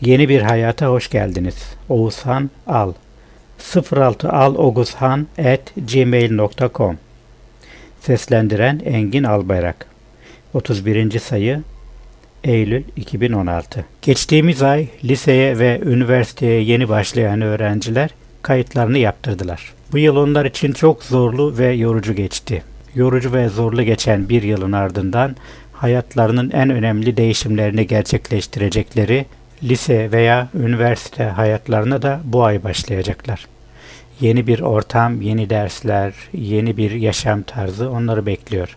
Yeni bir hayata hoş geldiniz. Oğuzhan Al 06 al Oguzhan at gmail.com Seslendiren Engin Albayrak 31. sayı Eylül 2016 Geçtiğimiz ay liseye ve üniversiteye yeni başlayan öğrenciler kayıtlarını yaptırdılar. Bu yıl onlar için çok zorlu ve yorucu geçti. Yorucu ve zorlu geçen bir yılın ardından hayatlarının en önemli değişimlerini gerçekleştirecekleri lise veya üniversite hayatlarına da bu ay başlayacaklar. Yeni bir ortam, yeni dersler, yeni bir yaşam tarzı onları bekliyor.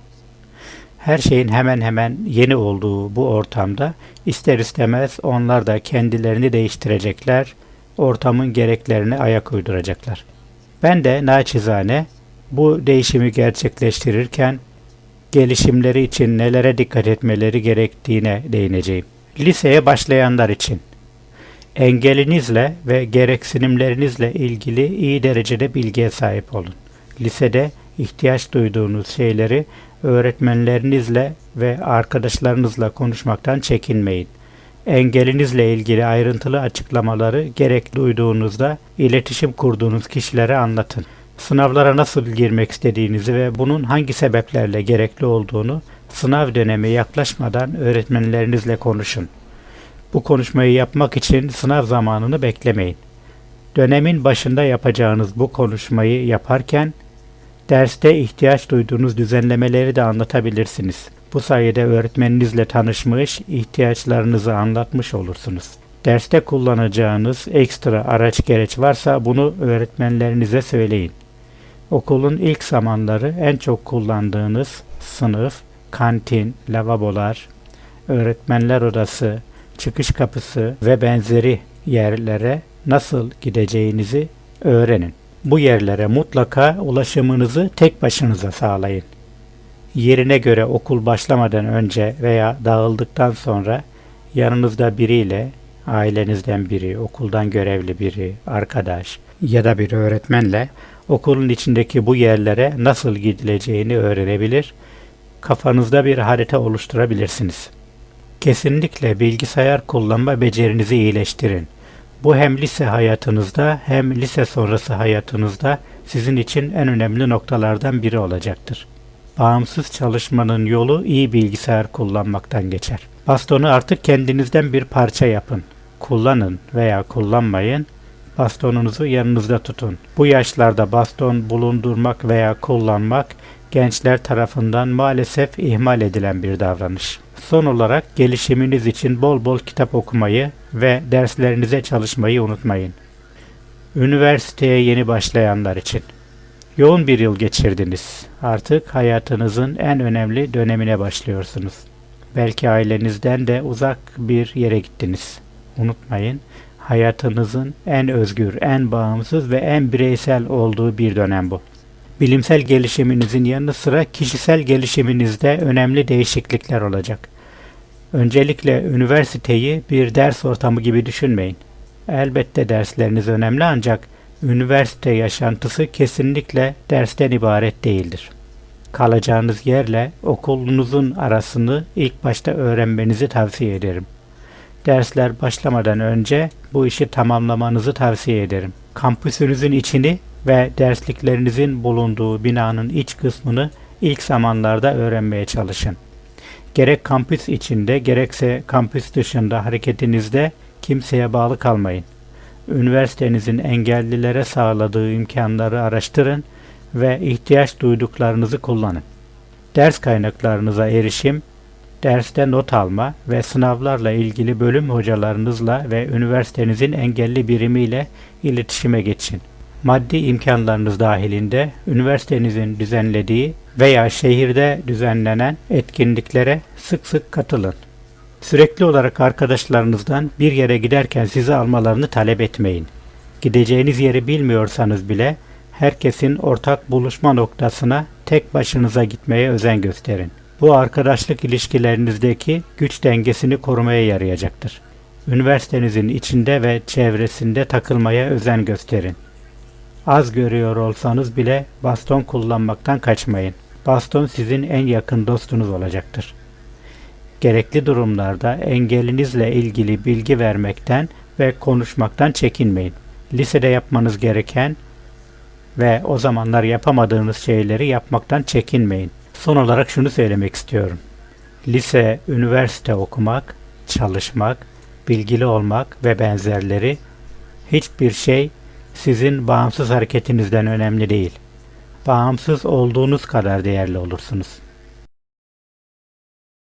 Her şeyin hemen hemen yeni olduğu bu ortamda ister istemez onlar da kendilerini değiştirecekler, ortamın gereklerine ayak uyduracaklar. Ben de naçizane bu değişimi gerçekleştirirken gelişimleri için nelere dikkat etmeleri gerektiğine değineceğim. Liseye başlayanlar için engelinizle ve gereksinimlerinizle ilgili iyi derecede bilgiye sahip olun. Lisede ihtiyaç duyduğunuz şeyleri öğretmenlerinizle ve arkadaşlarınızla konuşmaktan çekinmeyin. Engelinizle ilgili ayrıntılı açıklamaları gerek duyduğunuzda iletişim kurduğunuz kişilere anlatın. Sınavlara nasıl girmek istediğinizi ve bunun hangi sebeplerle gerekli olduğunu sınav dönemi yaklaşmadan öğretmenlerinizle konuşun. Bu konuşmayı yapmak için sınav zamanını beklemeyin. Dönemin başında yapacağınız bu konuşmayı yaparken derste ihtiyaç duyduğunuz düzenlemeleri de anlatabilirsiniz. Bu sayede öğretmeninizle tanışmış, ihtiyaçlarınızı anlatmış olursunuz. Derste kullanacağınız ekstra araç gereç varsa bunu öğretmenlerinize söyleyin. Okulun ilk zamanları en çok kullandığınız sınıf, kantin, lavabolar, öğretmenler odası, çıkış kapısı ve benzeri yerlere nasıl gideceğinizi öğrenin. Bu yerlere mutlaka ulaşımınızı tek başınıza sağlayın. Yerine göre okul başlamadan önce veya dağıldıktan sonra yanınızda biriyle, ailenizden biri, okuldan görevli biri, arkadaş ya da bir öğretmenle okulun içindeki bu yerlere nasıl gidileceğini öğrenebilir, kafanızda bir harita oluşturabilirsiniz. Kesinlikle bilgisayar kullanma becerinizi iyileştirin. Bu hem lise hayatınızda hem lise sonrası hayatınızda sizin için en önemli noktalardan biri olacaktır. Bağımsız çalışmanın yolu iyi bilgisayar kullanmaktan geçer. Bastonu artık kendinizden bir parça yapın. Kullanın veya kullanmayın. Bastonunuzu yanınızda tutun. Bu yaşlarda baston bulundurmak veya kullanmak gençler tarafından maalesef ihmal edilen bir davranış. Son olarak gelişiminiz için bol bol kitap okumayı ve derslerinize çalışmayı unutmayın. Üniversiteye yeni başlayanlar için Yoğun bir yıl geçirdiniz. Artık hayatınızın en önemli dönemine başlıyorsunuz. Belki ailenizden de uzak bir yere gittiniz. Unutmayın, hayatınızın en özgür, en bağımsız ve en bireysel olduğu bir dönem bu. Bilimsel gelişiminizin yanı sıra kişisel gelişiminizde önemli değişiklikler olacak. Öncelikle üniversiteyi bir ders ortamı gibi düşünmeyin. Elbette dersleriniz önemli ancak üniversite yaşantısı kesinlikle dersten ibaret değildir. Kalacağınız yerle okulunuzun arasını ilk başta öğrenmenizi tavsiye ederim. Dersler başlamadan önce bu işi tamamlamanızı tavsiye ederim. Kampüsünüzün içini ve dersliklerinizin bulunduğu binanın iç kısmını ilk zamanlarda öğrenmeye çalışın. Gerek kampüs içinde gerekse kampüs dışında hareketinizde kimseye bağlı kalmayın. Üniversitenizin engellilere sağladığı imkanları araştırın ve ihtiyaç duyduklarınızı kullanın. Ders kaynaklarınıza erişim, derste not alma ve sınavlarla ilgili bölüm hocalarınızla ve üniversitenizin engelli birimiyle iletişime geçin maddi imkanlarınız dahilinde üniversitenizin düzenlediği veya şehirde düzenlenen etkinliklere sık sık katılın. Sürekli olarak arkadaşlarınızdan bir yere giderken sizi almalarını talep etmeyin. Gideceğiniz yeri bilmiyorsanız bile herkesin ortak buluşma noktasına tek başınıza gitmeye özen gösterin. Bu arkadaşlık ilişkilerinizdeki güç dengesini korumaya yarayacaktır. Üniversitenizin içinde ve çevresinde takılmaya özen gösterin. Az görüyor olsanız bile baston kullanmaktan kaçmayın. Baston sizin en yakın dostunuz olacaktır. Gerekli durumlarda engelinizle ilgili bilgi vermekten ve konuşmaktan çekinmeyin. Lisede yapmanız gereken ve o zamanlar yapamadığınız şeyleri yapmaktan çekinmeyin. Son olarak şunu söylemek istiyorum. Lise, üniversite okumak, çalışmak, bilgili olmak ve benzerleri hiçbir şey sizin bağımsız hareketinizden önemli değil. Bağımsız olduğunuz kadar değerli olursunuz.